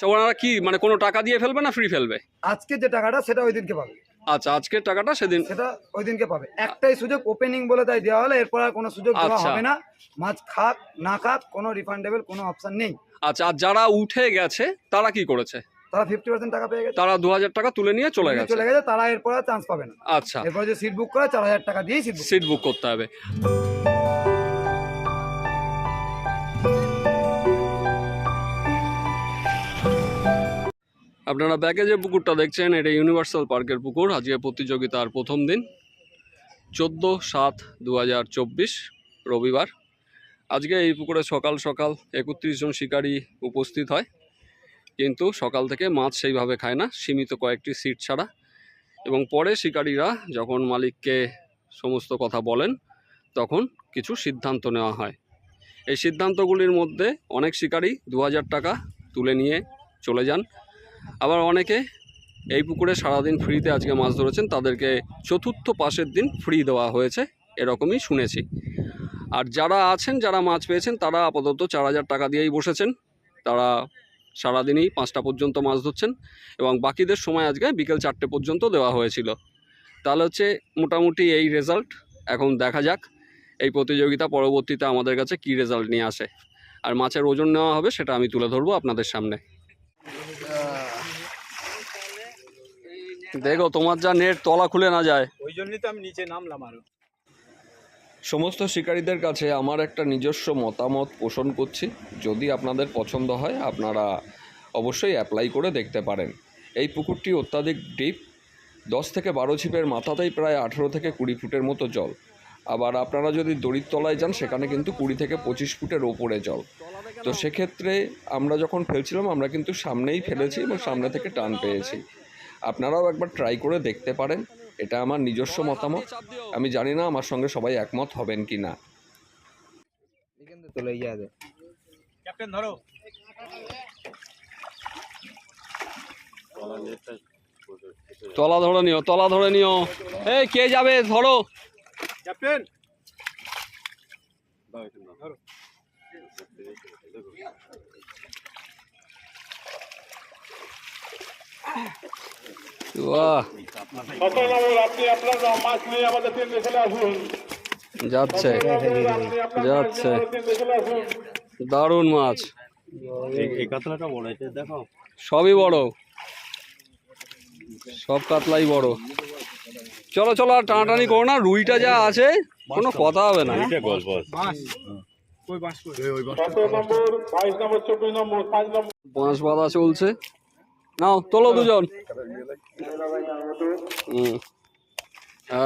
আচ্ছা ওনারা কি মানে কোনো টাকা দিয়ে ফেলবে না ফ্রি ফেলবে? আজকে যে টাকাটা সেটা ওই দিনকে পাবে। আচ্ছা আজকের টাকাটা সেদিন সেটা ওই দিনকে পাবে। একটাই সুযোগ ওপেনিং বলে তাই দেওয়া হলো এরপর আর কোনো সুযোগ দেওয়া আচ্ছা। হবে না। মাছ খাক না খাক কোনো রিফান্ডেবল কোনো অপশন নেই। আচ্ছা আর যারা উঠে গেছে তারা কি করেছে? তারা ফিফটি পার্সেন্ট টাকা পেয়ে গেছে। তারা দু হাজার টাকা তুলে নিয়ে চলে গেছে। চলে গেছে তারা এরপর আর চান্স পাবে না। আচ্ছা। এরপর যে সিট বুক করে চার হাজার টাকা দিয়েই সিট বুক সিট বুক করতে হবে। আপনারা ব্যাকে যে পুকুরটা দেখছেন, এটা ইউনিভার্সাল পার্কের পুকুর। আজকে প্রতিযোগিতার প্রথম দিন, চোদ্দ সাত দু রবিবার। আজকে এই পুকুরে সকাল সকাল একত্রিশ জন শিকারী উপস্থিত হয়। কিন্তু সকাল থেকে মাছ সেইভাবে খায় না, সীমিত কয়েকটি সিট ছাড়া। এবং পরে শিকারীরা যখন মালিককে সমস্ত কথা বলেন, তখন কিছু সিদ্ধান্ত নেওয়া হয়। এই সিদ্ধান্তগুলির মধ্যে অনেক শিকারী দু হাজার টাকা তুলে নিয়ে চলে যান। আবার অনেকে এই পুকুরে সারাদিন ফ্রিতে আজকে মাছ ধরেছেন, তাদেরকে চতুর্থ পাশের দিন ফ্রি দেওয়া হয়েছে, এরকমই শুনেছি। আর যারা আছেন, যারা মাছ পেয়েছেন, তারা আপাতত চার হাজার টাকা দিয়েই বসেছেন। তারা সারাদিনই পাঁচটা পর্যন্ত মাছ ধরছেন এবং বাকিদের সময় আজকে বিকেল চারটে পর্যন্ত দেওয়া হয়েছিল। তাহলে হচ্ছে মোটামুটি এই রেজাল্ট এখন দেখা যাক এই প্রতিযোগিতা পরবর্তীতে আমাদের কাছে কি রেজাল্ট নিয়ে আসে। আর মাছের ওজন নেওয়া হবে, সেটা আমি তুলে ধরবো আপনাদের সামনে। দেখো তোমার যা নেট তলা খুলে না যায়। ওই জন্যই তো আমি নিচে নামলাম আরও। সমস্ত শিকারীদের কাছে আমার একটা নিজস্ব মতামত পোষণ করছি। যদি আপনাদের পছন্দ হয় আপনারা অবশ্যই অ্যাপ্লাই করে দেখতে পারেন। এই পুকুরটি অত্যাধিক ডিপ দশ থেকে বারো ছিপের মাথাতেই প্রায় আঠেরো থেকে কুড়ি ফুটের মতো জল। আবার আপনারা যদি দড়ির তলায় যান সেখানে কিন্তু কুড়ি থেকে পঁচিশ ফুটের ওপরে জল। তো সেক্ষেত্রে আমরা যখন ফেলছিলাম আমরা কিন্তু সামনেই ফেলেছি এবং সামনে থেকে টান পেয়েছি। আপনারাও একবার ট্রাই করে দেখতে পারেন। এটা আমার নিজস্ব মতামত। আমি জানি না আমার সঙ্গে সবাই একমত হবেন কি না। ক্যাপ্টেন ধরো। তলা ধরে নিও তলা ধরে নিও। এই কে যাবে? ধরো। ক্যাপ্টেন। বাহ সতেরো নম্বর আপনি আপনার মাছ নিয়ে আমাদের তিন চলে আসুন যাচ্ছে। মাছ। সবই বড়। সব কাতলাই বড়। চলো চলো, আর টানাটানি করো না। রুইটা যা আছে, কোনো কথা হবে না। বাঁশ কই সতেরো নম্বর বাইশ নম্বর চব্বিশ নম্বর পাঁচ নম্বর। বাঁধা চলছে। নাও তোলো দুজন।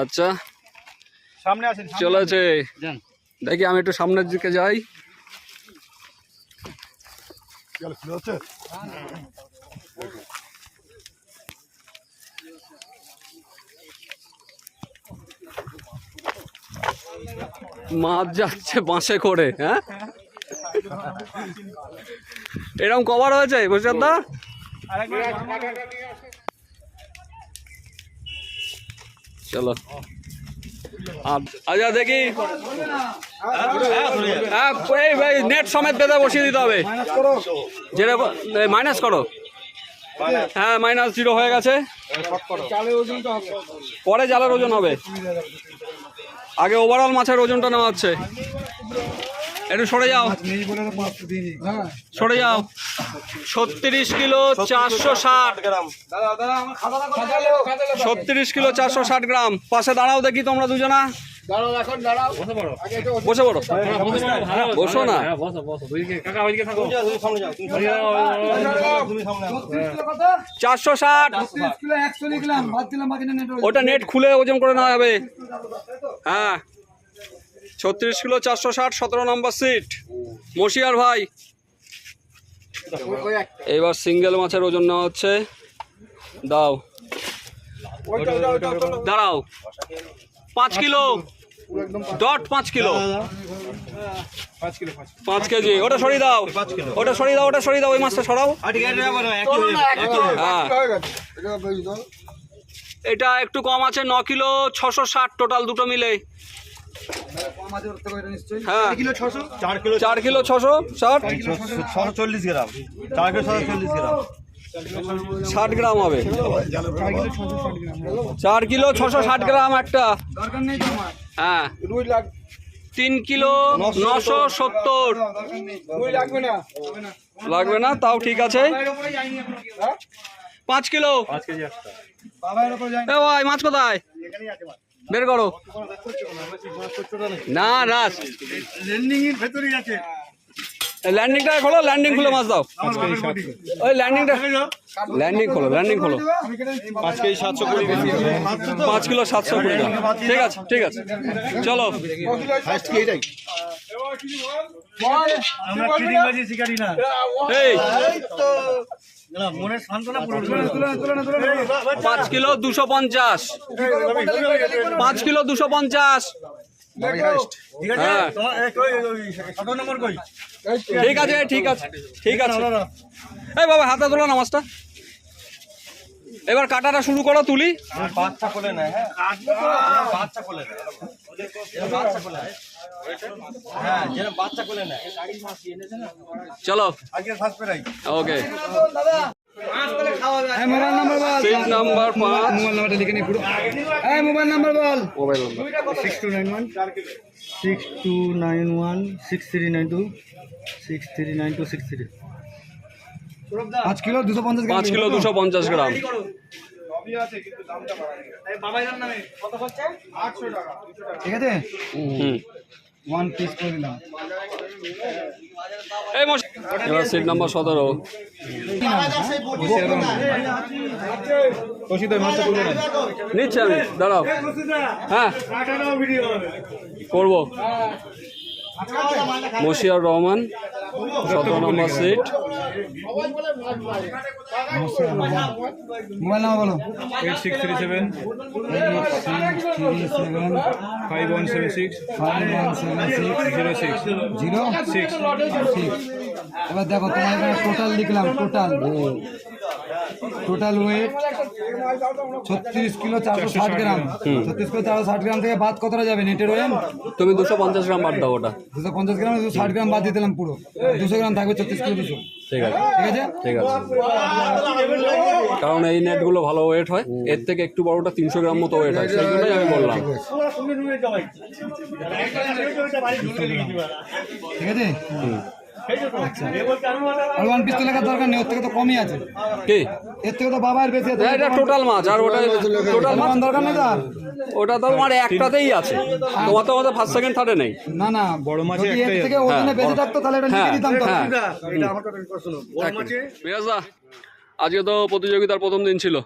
আচ্ছা। সামনে আছেন সামনে চলেছে। দেখি আমি একটু সামনের দিকে যাই। মাছ যাচ্ছে বাঁশে করে হ্যাঁ? এরকম কভার হয়েছে বুঝছেন দা? চলো। আচ্ছা দেখি। হ্যাঁ ভাই নেট সমেত বেঁধে বসিয়ে দিতে হবে। যেরকম মাইনাস করো। হ্যাঁ মাইনাস জিরো হয়ে গেছে। পরে জালের ওজন হবে। আগে ওভারঅল মাছের ওজনটা নেওয়া হচ্ছে। একটু সরে যাও। হ্যাঁ। সরে যাও। ছত্রিশ কিলো চারশো ষাট। গ্রাম ছত্রিশ কিলো চারশো ষাট গ্রাম। পাশে দাঁড়াও দেখি তোমরা দুজনা। বসে পড়ো। বসো না। চারশো ষাট। ওটা নেট খুলে ওজন করে নেওয়া হবে। হ্যাঁ। ছত্রিশ কিলো, চারশো ষাট, সতেরো নম্বর সিট মশিয়ার ভাই। এবার সিঙ্গেল মাছের ওজন নেওয়া হচ্ছে। দাও। দাঁড়াও। পাঁচ কিলো। ডট পাঁচ কিলো। পাঁচ কেজি। ওটা সরিয়ে দাও। ওটা সরিয়ে দাও, ওটা সরিয়ে দাও, ওই মাছটা সরাও। হ্যাঁ। এটা একটু কম আছে, ন কিলো, ছশো ষাট টোটাল দুটো মিলে। হ্যাঁ। চার কিলো ছশো? ষাট? ছশো চল্লিশ গ্রাম। চার কিলো ছশো চল্লিশ গ্রাম। ষাট গ্রাম হবে। চার কিলো ছশো ষাট গ্রাম। একটা। দরকার নেই তো আমার। হ্যাঁ। তিন কিলো নশো সত্তর। লাগবে না। তাও ঠিক আছে? পাঁচ কিলো। মাছ কোথায়? বের করো। না না। ল্যান্ডিং এর ভেতরেই আছে। ল্যান্ডিংটা খোলো ল্যান্ডিং খুলে মাছ দাও। ওই ল্যান্ডিংটা ল্যান্ডিং খোলো ল্যান্ডিং খোলো। পাঁচ কেজি সাতশো কুড়ি পাঁচ কিলো সাতশো কুড়ি ঠিক আছে ঠিক আছে। চলো। ফার্স্ট কি এটাই আমরা শিকারি না। এই। পাঁচ কিলো দুশো পঞ্চাশ। পাঁচ কিলো দুশো পঞ্চাশ। ঠিক আছে? হ্যাঁ। নম্বর কই? ঠিক আছে ঠিক আছে এই বাবা হাতে তোলো না মাছটা এবার কাটাটা শুরু করো তুলি। বাচ্চা কোলে নেয় হ্যাঁ? বাচ্চা কোলে নেয় বাচ্চা কোলে নেয় হ্যাঁ যেন বাচ্চা কোলে নেয় চলো ওকে মোবাইল নাম্বার বল। সিট নাম্বার পাঁচ। মোবাইল নাম্বারটা লিখে নি পুরো। এই মোবাইল নাম্বার বল। Mobile number six two nine one six two nine one six three nine two six three nine two six three পাঁচ কিলো দুশো পঞ্চাশ পাঁচ কিলো দুশো পঞ্চাশ গ্রাম। ঠিক আছে? হুম। ওয়ান পিস করে দিলাম। এই মশ- এবার সিট নাম্বার সতেরো। নিচ্ছি আমি দাঁড়াও। হ্যাঁ। করব। মশিয়ার রহমান সতেরো নম্বর সিট মোবাইল নাম্বার বলো। Eight six three seven three seven five one seven six five one seven six zero six zero six six এবার দেখো তোমার টোটাল লিখলাম টোটাল টোটাল ওয়েট ছত্রিশ কিলো চারশো ষাট গ্রাম। ছত্রিশ কিলো চারশো ষাট গ্রাম থেকে বাদ কতটা যাবে? নেটের ওয়েট তুমি দুশো পঞ্চাশ গ্রাম বাদ দাও ওটা। দুশো পঞ্চাশ গ্রাম দুশো ষাট গ্রাম বাদ দিয়ে দিলাম পুরো। দুশো গ্রাম থাকবে ছত্রিশ কিলো দুশো। ঠিক আছে। ঠিক আছে? ঠিক আছে। কারণ এই নেটগুলো ভালো ওয়েট হয়। এর থেকে একটু বড়টা তিনশো গ্রাম মতো ওয়েট হয়। সেই জন্যই আমি বললাম। ঠিক আছে? আর ওয়ান পিস তো লেখার দরকার নেই ওর থেকে তো কমই আছে। কি? এর থেকে তো বাবার বেশি আছে। এটা টোটাল মাছ আর ওটা টোটাল মাছ? দরকার নেই তার ওটা তো তোমার একটাতেই আছে। তোমার তো আমাদের ফার্স্ট সেকেন্ড থার্ডে নেই। না না। বড় মাছে এর থেকে বেশি থাকতো তাহলে এটা হ্যাঁ, দিতাম তো। হ্যাঁ। এটা আমার কথা বড় মাছে আজকে তো প্রতিযোগিতার প্রথম দিন ছিল।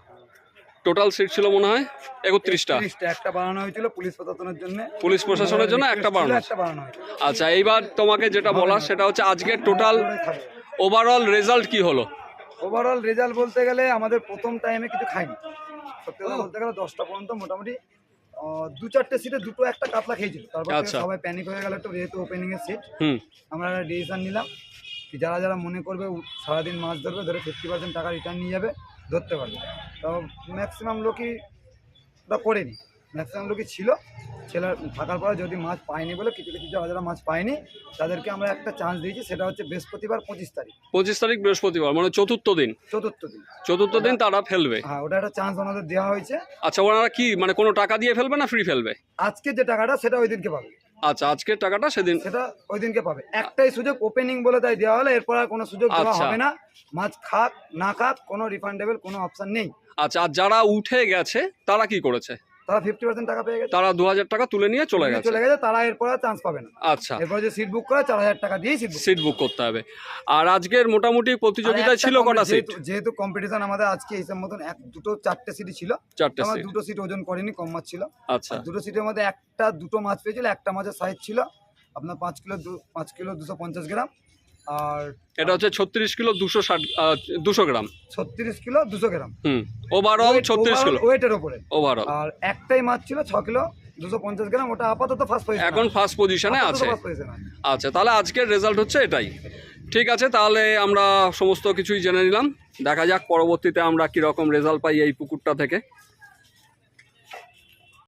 টোটাল সিট ছিল মনে হয় একত্রিশটা। তিরিশটা একটা বানানো হয়েছিল পুলিশ প্রশাসনের জন্য। পুলিশ প্রশাসনের জন্য একটা বানানো। আচ্ছা এইবার তোমাকে যেটা বলা সেটা হচ্ছে আজকে টোটাল ওভারঅল রেজাল্ট কি হলো? ওভারঅল রেজাল্ট বলতে গেলে আমাদের প্রথম টাইমে কিছু খাইনি। সত্যি কথা বলতে গেলে দশটা পর্যন্ত মোটামুটি দু চারটে সিটে দুটো একটা কাতলা খেয়েছিল। তারপর আচ্ছা। সবাই প্যানিক হয়ে গেল একটু যেহেতু ওপেনিং এর সিট হুম। আমরা একটা ডিসিশন নিলাম যারা যারা মনে করবে সারাদিন মাছ ধরবে ধরে ফিফটি পার্সেন্ট টাকা রিটার্ন নিয়ে যাবে ধরতে পারবে। তো ম্যাক্সিমাম লোকই ওটা করেনি। ম্যাক্সিমাম লোকই ছিল। ছেলে থাকার পরে যদি মাছ পায়নি বলে কিছু কিছু যারা যারা মাছ পায়নি তাদেরকে আমরা একটা চান্স দিয়েছি সেটা হচ্ছে বৃহস্পতিবার পঁচিশ তারিখ। পঁচিশ তারিখ বৃহস্পতিবার মানে চতুর্থ দিন। চতুর্থ দিন। চতুর্থ দিন তারা ফেলবে। হ্যাঁ ওটা একটা চান্স আমাদের দেওয়া হয়েছে। আচ্ছা ওনারা কি মানে কোনো টাকা দিয়ে ফেলবে না ফ্রি ফেলবে? আজকে যে টাকাটা সেটা ওই দিনকে পাবে। আচ্ছা আজকের টাকাটা সেদিন সেটা ওই দিনকে পাবে। একটাই সুযোগ ওপেনিং বলে তাই দেওয়া হলো এরপর আর কোনো সুযোগ দেওয়া আচ্ছা। হবে না। মাছ খাক না খাক কোনো রিফান্ডেবল কোনো অপশন নেই। আচ্ছা আর যারা উঠে গেছে তারা কি করেছে? তারা ফিফটি পার্সেন্ট টাকা পেয়ে গেছে। তারা দু হাজার টাকা তুলে নিয়ে চলে গেছে। চলে গেছে তারা এরপর আর চান্স পাবে না। আচ্ছা। এরপর যে সিট বুক করে চার হাজার টাকা দিয়েই সিট বুক সিট বুক করতে হবে। আর আজকের মোটামুটি প্রতিযোগিতায় ছিল কটা সিট যেহেতু কম্পিটিশন আমাদের আজকে হিসাব মতন এক দুটো চারটে সিটই ছিল। চারটে আমার দুটো সিট ওজন করেনি কম মাছ ছিল। আচ্ছা। দুটো সিটের মধ্যে একটা দুটো মাছ পেয়েছিল একটা মাছের সাইজ ছিল। আপনার পাঁচ কিলো পাঁচ কিলো দুশো পঞ্চাশ গ্রাম। আর এটা হচ্ছে ছত্রিশ কিলো দুশো ষাট দুশো গ্রাম। ছত্রিশ কিলো দুশো গ্রাম। হুম ওভারঅল ছত্রিশ কিলো। ওয়েটের ওপরে ওভারঅল আর একটাই মাছ ছিল ছ কিলো দুশো পঞ্চাশ গ্রাম ওটা আপাতত ফার্স্ট পজিশন এখন ফার্স্ট পজিশনে আছে। আছে। আচ্ছা তাহলে আজকের রেজাল্ট হচ্ছে এটাই। ঠিক আছে তাহলে আমরা সমস্ত কিছুই জেনে নিলাম। দেখা যাক পরবর্তীতে আমরা কীরকম রেজাল্ট পাই এই পুকুরটা থেকে।